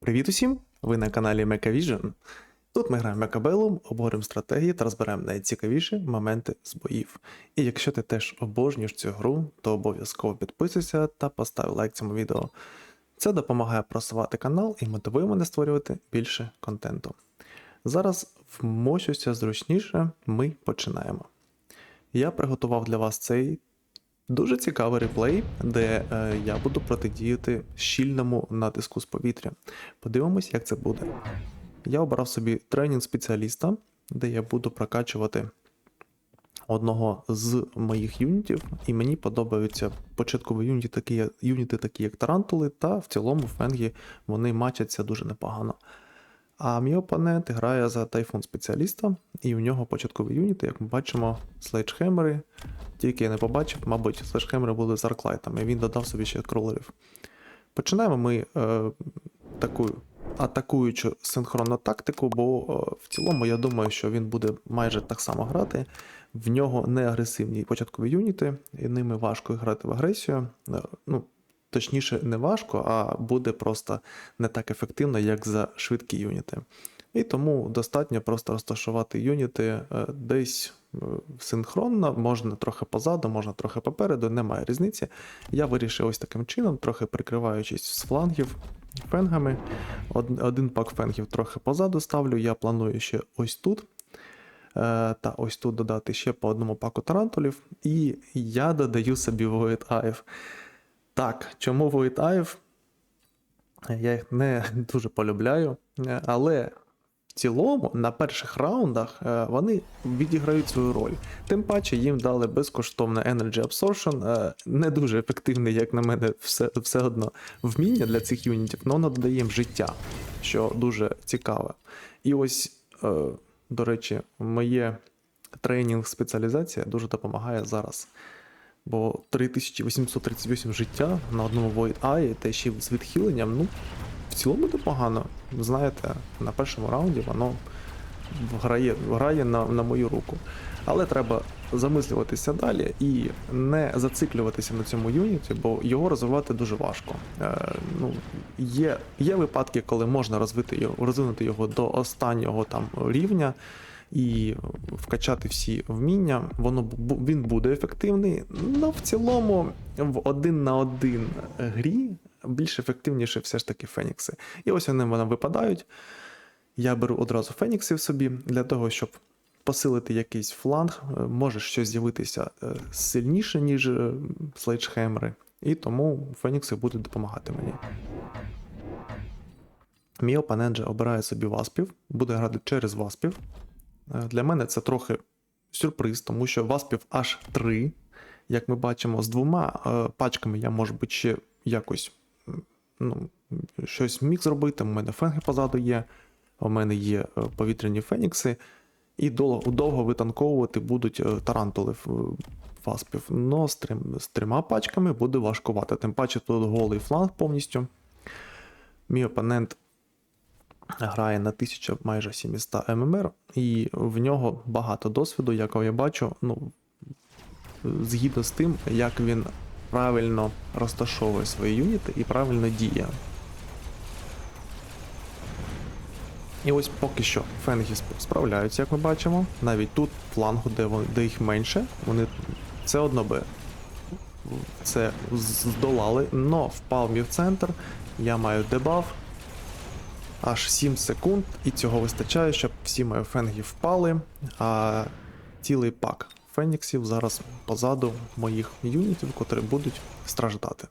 Привіт усім! Ви на каналі MechaVision. Тут ми граємо Мекабелум, обговоримо стратегії та розберемо найцікавіші моменти з боїв. І якщо ти теж обожнюєш цю гру, то обов'язково підписуйся та постав лайк цьому відео. Це допомагає просувати канал і мотивує мене створювати більше контенту. Зараз вмощуся зручніше, ми починаємо. Я приготував для вас цей Дуже цікавий реплей, де е, я буду протидіяти щільному натиску з повітря. Подивимось, як це буде. Я обрав собі тренінг спеціаліста, де я буду прокачувати одного з моїх юнітів, і мені подобаються початкові юніти, такі, юніти, такі як тарантули, та в цілому фенгі вони матчаться дуже непогано. А мій опонент грає за тайфун спеціаліста, і у нього початкові юніти, як ми бачимо, слейджхемери. Тільки я не побачив, мабуть, слейджхемери були з арклайтами, і він додав собі ще кролерів. Починаємо ми е, таку атакуючу синхронну тактику, бо е, в цілому я думаю, що він буде майже так само грати. В нього не агресивні початкові юніти, і ними важко грати в агресію. Е, ну, точніше, не важко, а буде просто не так ефективно, як за швидкі юніти. І тому достатньо просто розташувати юніти е, десь е, синхронно, можна трохи позаду, можна трохи попереду, немає різниці. Я вирішив ось таким чином, трохи прикриваючись з флангів фенгами. Один пак фенгів трохи позаду ставлю. Я планую ще ось тут. е, Та ось тут додати ще по одному паку тарантулів. І я додаю собі Void Hive. Так, чому Hive? Я їх не дуже полюбляю, е, але в цілому на перших раундах е, вони відіграють свою роль. Тим паче їм дали безкоштовне Energy Absorption, е, не дуже ефективне, як на мене, все, все одно вміння для цих юнітів, але воно додає їм життя, що дуже цікаве. І ось, до речі, моє тренінг спеціалізація дуже допомагає зараз. Бо 3838 життя на одному Void Eye, та ще з відхиленням, ну, в цілому непогано. Знаєте, на першому раунді воно грає, грає на, на мою руку. Але треба замислюватися далі і не зациклюватися на цьому юніті, бо його розвивати дуже важко. Е, ну, є, є випадки, коли можна розвити його, розвинути його до останнього там рівня і вкачати всі вміння, воно він буде ефективний. Ну, в цілому, в один на один грі більш ефективніше все ж таки Фенікси. І ось вони вони випадають. Я беру одразу Феніксів собі для того, щоб посилити якийсь фланг, е, може щось з'явитися е, сильніше, ніж е, слейджхемери. І тому Фенікси будуть допомагати мені. Мій опонент же обирає собі васпів, буде грати через васпів. Е, Для мене це трохи сюрприз, тому що васпів аж три. Як ми бачимо, з двома е, пачками я, може бути, ще якось ну, щось міг зробити. У мене фенги позаду є, у мене є е, повітряні фенікси, і довго, довго витанковувати будуть тарантули васпів. Но з, трим, з трьома пачками буде важкувати. Тим паче тут голий фланг повністю. Мій опонент грає на 1000 майже 700 ММР, і в нього багато досвіду, якого я бачу, ну, згідно з тим, як він правильно розташовує свої юніти і правильно діє. І ось поки що фенги сп- справляються, як ми бачимо. Навіть тут флангу, де, де їх менше, вони все одно би це здолали, но впав мій в центр. Я маю дебаф, аж 7 секунд, і цього вистачає, щоб всі мої фенги впали, а цілий пак феніксів зараз позаду моїх юнітів, котрі будуть страждати.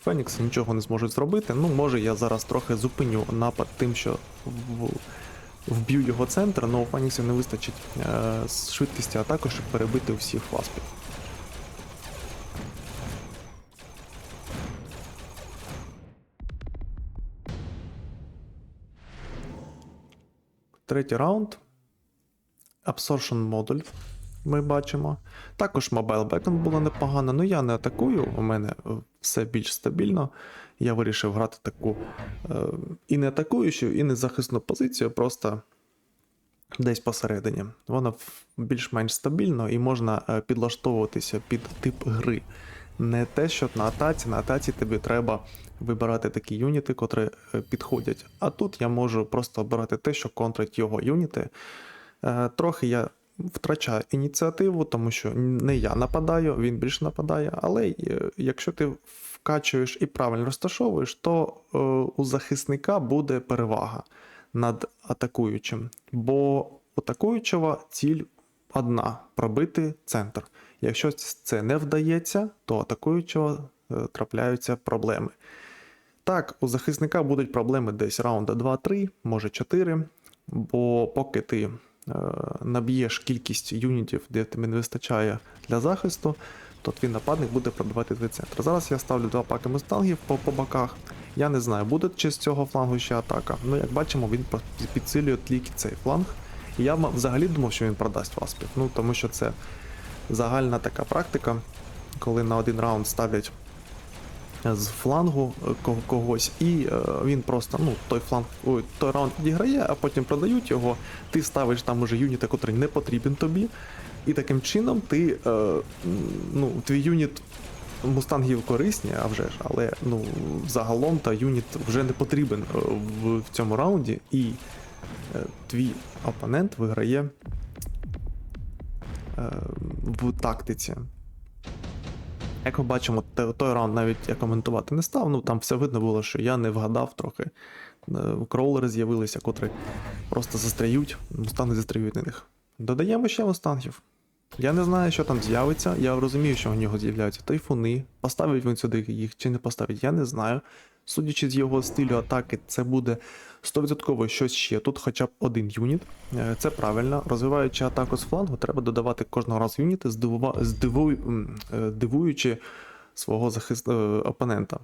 Фенікси нічого не зможуть зробити. Ну, може, я зараз трохи зупиню напад тим, що вб'ю його центр, але у Феніксів не вистачить е, швидкості атаки, щоб перебити всіх васпів. Третій раунд. Absorption модуль ми бачимо. Також Mobile Backend було непогано, але я не атакую, у мене е, все більш стабільно. Я вирішив грати таку е, і не атакуючу, і не захисну позицію, просто десь посередині. Вона в- більш-менш стабільно і можна е, підлаштовуватися під тип гри. Не те, що на атаці, на атаці тобі треба вибирати такі юніти, котрі е, підходять. А тут я можу просто обирати те, що контрить його юніти. Е, Трохи я втрачаю ініціативу, тому що не я нападаю, він більше нападає. Але е, якщо ти вкачуєш і правильно розташовуєш, то у захисника буде перевага над атакуючим. Бо атакуючого ціль одна пробити центр. Якщо це не вдається, то атакуючого е, трапляються проблеми. Так, у захисника будуть проблеми десь раунда 2-3, може 4, бо поки ти е, наб'єш кількість юнітів, де тобі не вистачає для захисту, то твій нападник буде пробивати твій центр. Зараз я ставлю два паки мустангів по, по боках. Я не знаю, буде чи з цього флангу ще атака. Ну, як бачимо, він підсилює тільки цей фланг. І я взагалі думав, що він продасть васпів. Ну, тому що це загальна така практика, коли на один раунд ставлять з флангу е, когось, і е, він просто ну, той фланг, ой, той раунд відіграє, а потім продають його. Ти ставиш там уже юніта, котрий не потрібен тобі. І таким чином ти, е, ну, твій юніт мустангів корисні, а вже ж, але ну, загалом та юніт вже не потрібен е, в, в цьому раунді, і е, твій опонент виграє е, в тактиці. Як ми бачимо, той раунд навіть я коментувати не став, ну там все видно було, що я не вгадав трохи. Е, Кроулери з'явилися, котрі просто застряють, мустанги застряють на них. Додаємо ще мустангів. Я не знаю, що там з'явиться. Я розумію, що у нього з'являються тайфуни. Поставить він сюди їх чи не поставить, я не знаю. Судячи з його стилю атаки, це буде 100% щось ще. Тут хоча б один юніт. Е, Це правильно. Розвиваючи атаку з флангу, треба додавати кожного разу юніти, е, дивуючи свого захист... е, опонента.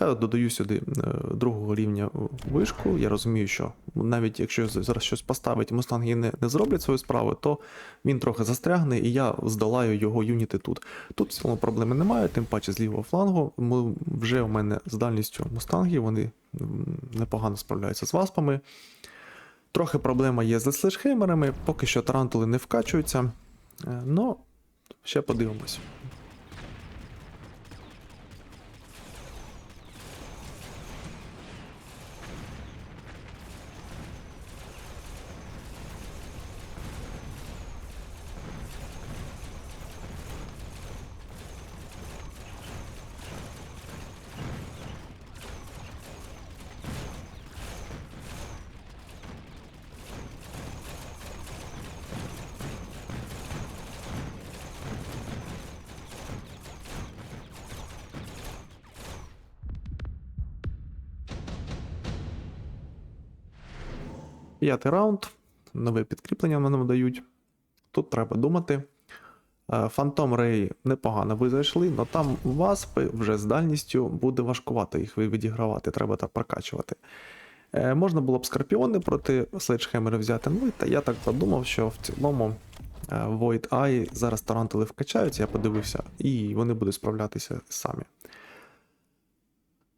Я додаю сюди е, другого рівня вишку. Я розумію, що навіть якщо зараз щось поставить, і мустанги не, не зроблять свою справу, то він трохи застрягне, і я здолаю його юніти тут. Тут в цілому проблеми немає, тим паче з лівого флангу. Ми, вже у мене з дальністю мустанги, вони непогано справляються з васпами. Трохи проблема є з слешхеймерами, поки що тарантули не вкачуються. Ну, ще подивимось. П'ятий раунд. Нове підкріплення нам дають. Тут треба думати. Фантом Рей непогано ви зайшли, але там васпи вже з дальністю буде важкувато їх відігравати, треба так прокачувати. Е, Можна було б скорпіони проти Следжхемера взяти. Ну, та я так подумав, що в цілому е, Void Eye зараз тарантули вкачаються, я подивився, і вони будуть справлятися самі.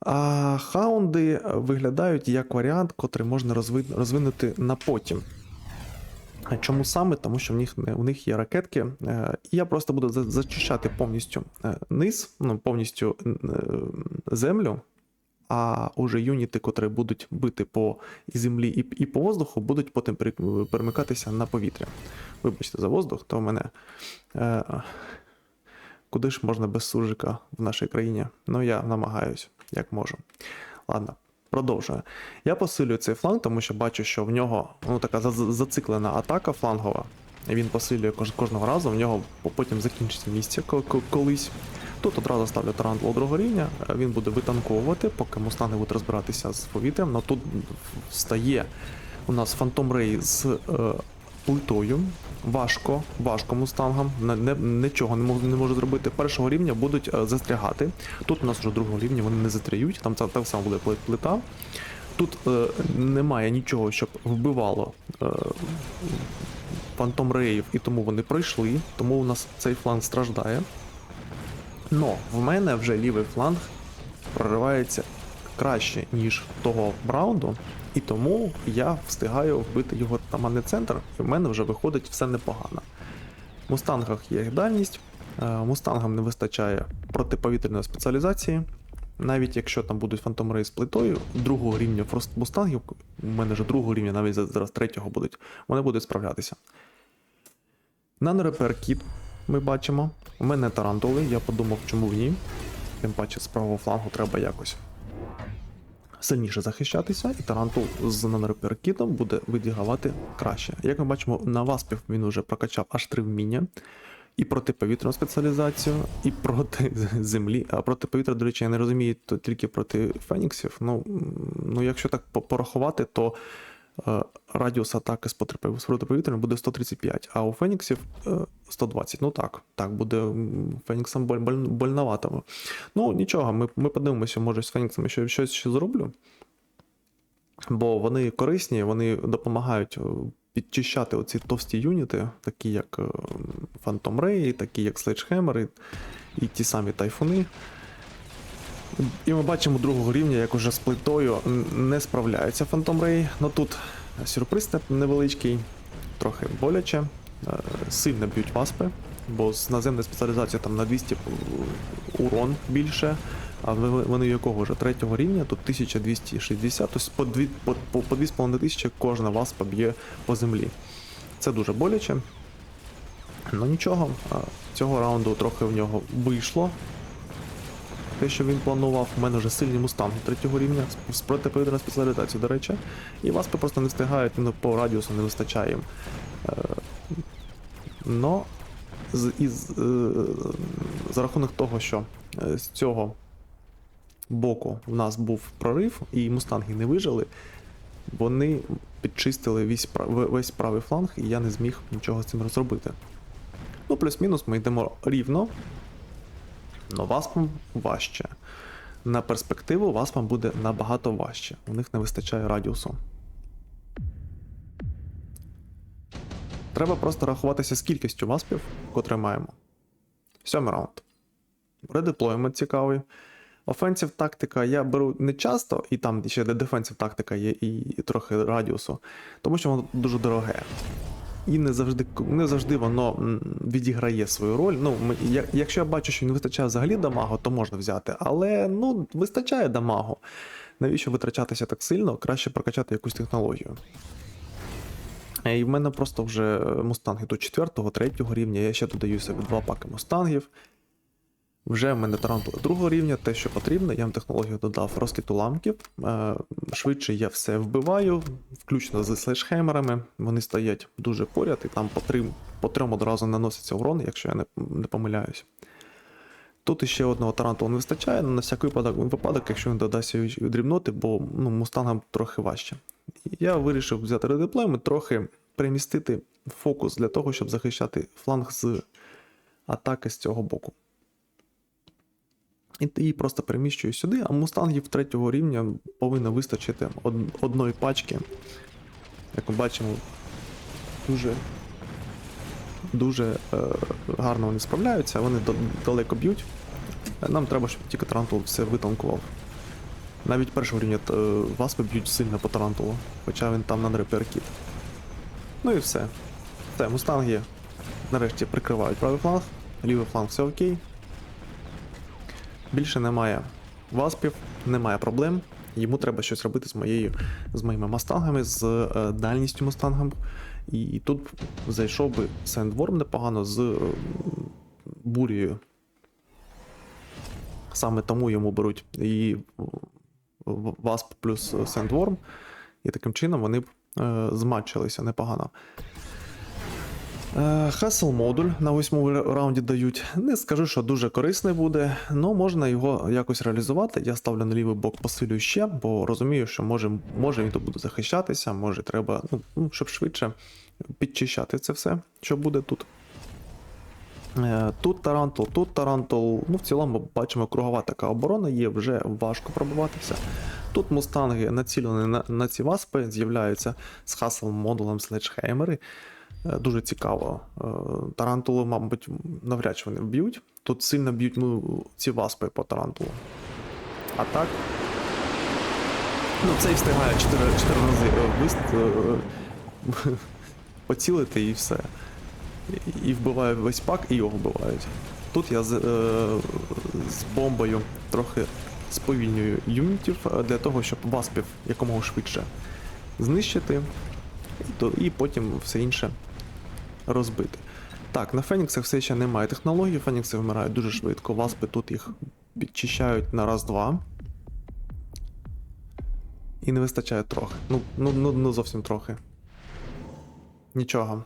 А хаунди виглядають як варіант, котрий можна розвинути на потім. Чому саме? Тому що в них, у них є ракетки. е, я просто буду зачищати повністю е, низ, ну, повністю е, землю, а уже юніти, котрі будуть бити по землі і, і по воздуху, будуть потім перемикатися на повітря. Вибачте за воздух, то в мене. Е, куди ж можна без суржика в нашій країні? Ну, я намагаюсь, як можу. Ладно, продовжую. Я посилюю цей фланг, тому що бачу, що в нього ну, така за- за- зациклена атака флангова. Він посилює кож- кожного разу, в нього потім закінчиться місце ко- ко- колись. Тут одразу ставлю тарантул другого рівня, він буде витанковувати, поки мустанги будуть розбиратися з повітрям. Но тут встає у нас Фантом Рей з е, плитою. Важко, важко мустангам. Не, нічого не можу, не можу зробити. Першого рівня будуть е, застрягати. Тут у нас вже другого рівня вони не застряють, там так само буде плита. Тут е, немає нічого, щоб вбивало е, фантом реїв, і тому вони пройшли, тому у нас цей фланг страждає. Но в мене вже лівий фланг проривається краще, ніж того раунду, і тому я встигаю вбити його таманний центр, і в мене вже виходить все непогано. В мустангах є дальність, Е, Мустангам не вистачає протиповітряної спеціалізації. Навіть якщо там будуть Ray з плитою другого рівня Мустангів, у мене вже другого рівня, навіть зараз третього будуть, вони будуть справлятися. Нанорепер кіт ми бачимо. У мене тарантули, я подумав, чому б ні. Тим паче з правого флангу треба якось сильніше захищатися, і тарантул з нанорепер кітом буде відігравати краще. Як ми бачимо, на васпів він вже прокачав аж три вміння. І протиповітряну спеціалізацію, і проти землі. А проти повітря, до речі, я не розумію то тільки проти феніксів. Ну, ну якщо так по- порахувати, то радіус атаки з протиповітряним буде 135, а у феніксів е, 120. Ну так, так, буде феніксам боль, боль, больновато. Ну, нічого, ми, ми подивимося, може з феніксами щось ще зроблю. Бо вони корисні, вони допомагають е, підчищати оці товсті юніти, такі як е, Phantom Ray, такі як Sledgehammer, і ті самі тайфуни. І ми бачимо другого рівня, як уже з плитою не справляється Phantom Ray. Ну тут сюрприз невеличкий, трохи боляче. Е, Сильно б'ють васпи, бо з наземною спеціалізацією там на 200 урон більше. А вони якого вже третього рівня, тут 1260, тобто по, дві, по, по, по 2500 кожна васпа б'є по землі. Це дуже боляче. Ну нічого, цього раунду трохи в нього вийшло. Те, що він планував, у мене вже сильні мустанги третього рівня з- з протиповітряною до речі. І васпи просто не встигають, ну, по радіусу не вистачає їм. Е, Но з, із, е, за рахунок того, що е, з цього боку в нас був прорив, і мустанги не вижили, вони підчистили весь, весь правий фланг, і я не зміг нічого з цим розробити. Ну, плюс-мінус ми йдемо рівно, але васпам важче. На перспективу васпам буде набагато важче. У них не вистачає радіусу. Треба просто рахуватися з кількістю васпів, котре маємо. Сьомий раунд. Редеплоймент цікавий. Офенсів тактика я беру не часто, і там ще де дефенсів тактика є, і, і трохи радіусу, тому що воно дуже дороге. І не завжди, не завжди воно відіграє свою роль. Ну, якщо я бачу, що не вистачає взагалі дамагу, то можна взяти. Але ну, вистачає дамагу. Навіщо витрачатися так сильно? Краще прокачати якусь технологію. І в мене просто вже мустанги до 4-3 рівня. Я ще додаю собі два паки мустангів. Вже в мене тарантули другого рівня, те, що потрібно. Я вам технологію додав розкид уламків. Е, Швидше я все вбиваю, включно з слешхемерами. Вони стоять дуже поряд, і там по трим, по трьом одразу наноситься урон, якщо я не, не помиляюсь. Тут іще одного тарантула не вистачає, на всякий випадок, випадок, якщо він додасться від дрібноти, бо ну, мустангам трохи важче. Я вирішив взяти редеплейм і трохи перемістити фокус для того, щоб захищати фланг з атаки з цього боку. І просто переміщую сюди, а мустангів третього рівня повинно вистачити од- одної пачки. Як ми бачимо, дуже, дуже е, гарно вони справляються, вони далеко б'ють. Нам треба, щоб тільки тарантул все витанкував. Навіть першого рівня е, васпи б'ють сильно по тарантулу, хоча він там на реперкіт. Ну і все. Все, мустанги нарешті прикривають правий фланг, лівий фланг все окей. Більше немає васпів, немає проблем. Йому треба щось робити з моєю, з моїми мустангами, з е, дальністю мустангом. І, і тут зайшов би Сендворм непогано з е, бурією. Саме тому йому беруть і Васп плюс Сендворм. І таким чином вони б е, зматчилися непогано. Хасл модуль на восьмому раунді дають. Не скажу, що дуже корисний буде, але можна його якось реалізувати. Я ставлю на лівий бок, посилюю ще, бо розумію, що може, може він тут буде захищатися, може треба, ну, ну, щоб швидше підчищати це все, що буде тут. Е, Тут тарантул, тут тарантул. Ну, в цілому бачимо, кругова така оборона є, вже важко пробиватися. Тут мустанги націлені на, на ці васпи, з'являються з хасл модулем следжхеймери. Е, Дуже цікаво. Е, Тарантулу, мабуть, навряд чи вони вб'ють. Тут сильно б'ють ну, ці васпи по тарантулу. А так. Ну, цей встигає 4, 4 рази е, вист, поцілити і все. І- вбиває весь пак, і його вбивають. Тут я з, е, з бомбою трохи сповільнюю юнітів для того, щоб васпів якомога швидше знищити, і, то, і потім все інше розбити. Так, на Феніксах все ще немає технології, Фенікси вмирають дуже швидко, васпи тут їх підчищають на раз-два. І не вистачає трохи. Ну, ну, ну, ну зовсім трохи. Нічого.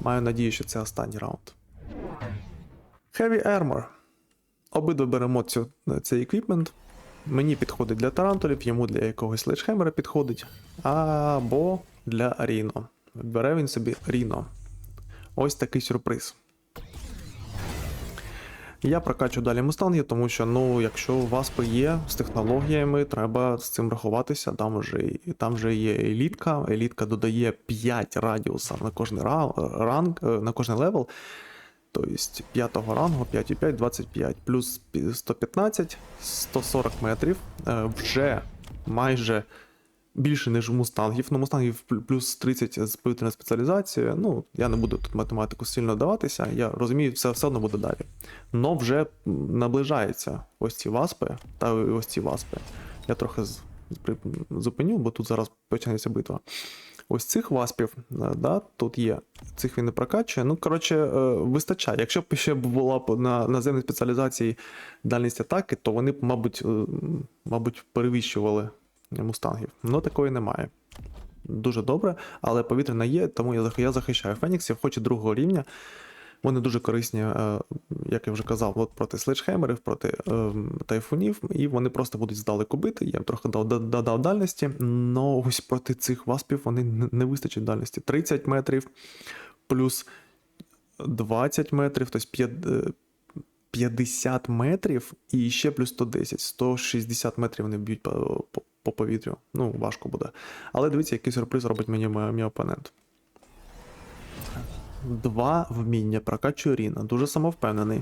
Маю надію, що це останній раунд. Heavy Armor. Обидва беремо цю, цей еквіпмент. Мені підходить для тарантулів, йому для якогось леджхемера підходить. Або для Ріно. Бере він собі Ріно. Ось такий сюрприз. Я прокачу далі мустанги, тому що, ну, якщо у вас є з технологіями, треба з цим рахуватися. Там вже, там вже є елітка. Елітка додає 5 радіуса на кожний ранг, е, на кожний левел. Тобто 5 рангу 5,5, 25, плюс 115, 140 метрів. Е, Вже майже більше, ніж у мустангів. Ну, мустангів плюс 30 з повітряною спеціалізацією. Ну, я не буду тут математику сильно даватися. Я розумію, все, все одно буде далі. Но вже наближається ось ці васпи та ось ці васпи. Я трохи зупиню, бо тут зараз почнеться битва. Ось цих васпів, е, да, тут є. Цих він не прокачує. Ну, коротше, е, вистачає. Якщо б ще була б на наземній спеціалізації дальність атаки, то вони б, мабуть, е, мабуть, перевищували мустангів. Ну, такої немає. Дуже добре, але повітряна є, тому я, зах- я захищаю Феніксів, хоч і другого рівня. Вони дуже корисні, е, як я вже казав, от проти следжхемерів, проти е, тайфунів, і вони просто будуть здалеку бити. Я їм трохи дав, дав, додав дальності, але ось проти цих васпів вони не, вистачить дальності. 30 метрів плюс 20 метрів, тобто е, 50 метрів і ще плюс 110, 160 метрів вони б'ють по, по, по повітрю. Ну, важко буде. Але дивіться, який сюрприз робить мені мій, опонент. Два вміння прокачує Ріна. Дуже самовпевнений.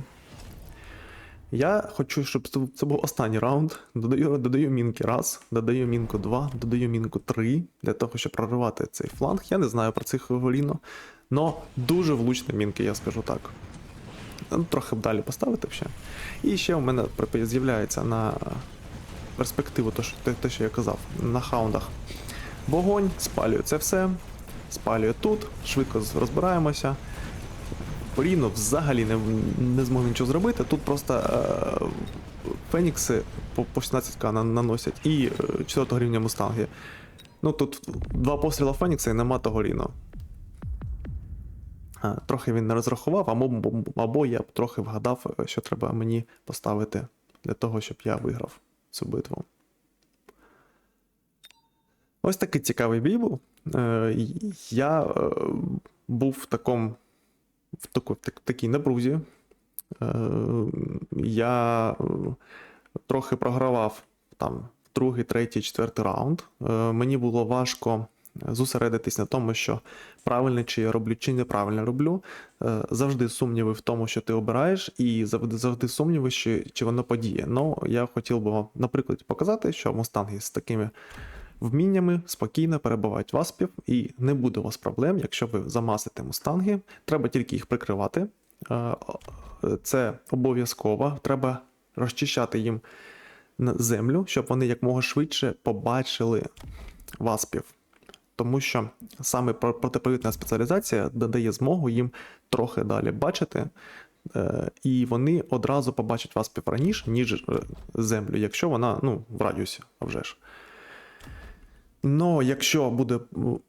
Я хочу, щоб це- був останній раунд. Додаю, додаю мінки раз, додаю мінку два, додаю мінку три, для того, щоб проривати цей фланг. Я не знаю про цих Ріно. Но дуже влучні мінки, я скажу так. Ну, Трохи б далі поставити ще. І ще у мене з'являється на перспективу, то, те, те, що я казав, на хаундах. Вогонь, спалює це все, спалює тут, швидко розбираємося. Ріно взагалі не, не змогли нічого зробити. Тут просто е, Фенікси по, по 16к на- наносять і е, 4 рівня мустанги. Ну тут два постріла Фенікса і нема того Ріно. А, Трохи він не розрахував, або, або я трохи вгадав, е, що треба мені поставити для того, щоб я виграв цю битву. Ось такий цікавий бій був. Е, Я е, був в такому в, такій напрузі. Е, Я трохи програвав там другий, третій, четвертий раунд. Мені було важко зосередитись на тому, що правильно чи я роблю, чи неправильно роблю. Е, Завжди сумніви в тому, що ти обираєш, і завжди, завжди сумніви, що, чи воно подіє. Ну, я хотів би наприклад, показати, що мустанги з такими вміннями спокійно перебувають васпів, і не буде у вас проблем, якщо ви замасите мустанги. Треба тільки їх прикривати. Е, Це обов'язково. Треба розчищати їм землю, щоб вони якмога швидше побачили васпів. Тому що саме про- протиповітряна спеціалізація додає змогу їм трохи далі бачити, е, і вони одразу побачать васпів раніше, ніж е, землю, якщо вона ну, в радіусі, а вже ж. Но якщо буде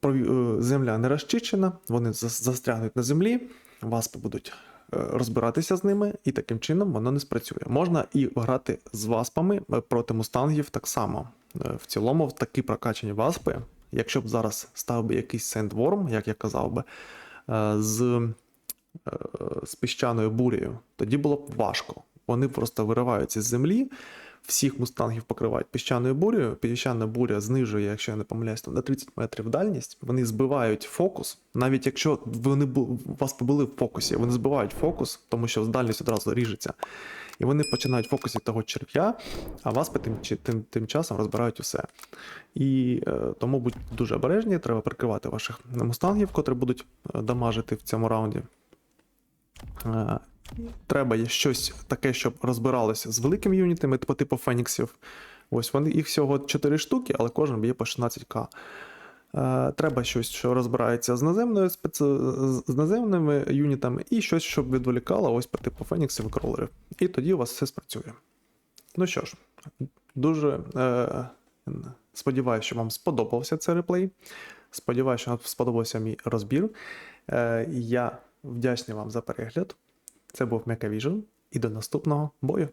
е, земля не розчищена, вони застрягнуть на землі, васпи будуть розбиратися з ними, і таким чином воно не спрацює. Можна і грати з васпами проти мустангів так само. В цілому, в такі прокачані васпи, якщо б зараз став би якийсь сендворм, як я казав би, е, з, е, з піщаною бурею, тоді було б важко. Вони просто вириваються з землі, всіх мустангів покривають піщаною бурею. Піщана буря знижує, якщо я не помиляюсь, там на 30 метрів дальність. Вони збивають фокус. Навіть якщо вони вас були в фокусі, вони збивають фокус, тому що дальність одразу ріжеться. І вони починають в фокусі того черв'я, а вас тим, тим, тим часом розбирають усе. І е, тому будьте дуже обережні, треба прикривати ваших мустангів, котрі будуть е, дамажити в цьому раунді. Е, треба щось таке, щоб розбиралося з великими юнітами, по типу Феніксів. Ось вони їх всього 4 штуки, але кожен б'є по 16к. Е, треба щось, що розбирається з наземною спец... з наземними юнітами, і щось, щоб відволікало ось по типу Феніксів і кролерів. І тоді у вас все спрацює. Ну що ж, дуже е, сподіваюся, що вам сподобався цей реплей. Сподіваюся, що вам сподобався мій розбір. Е, я вдячний вам за перегляд. Це був Мекавіжн, і до наступного бою.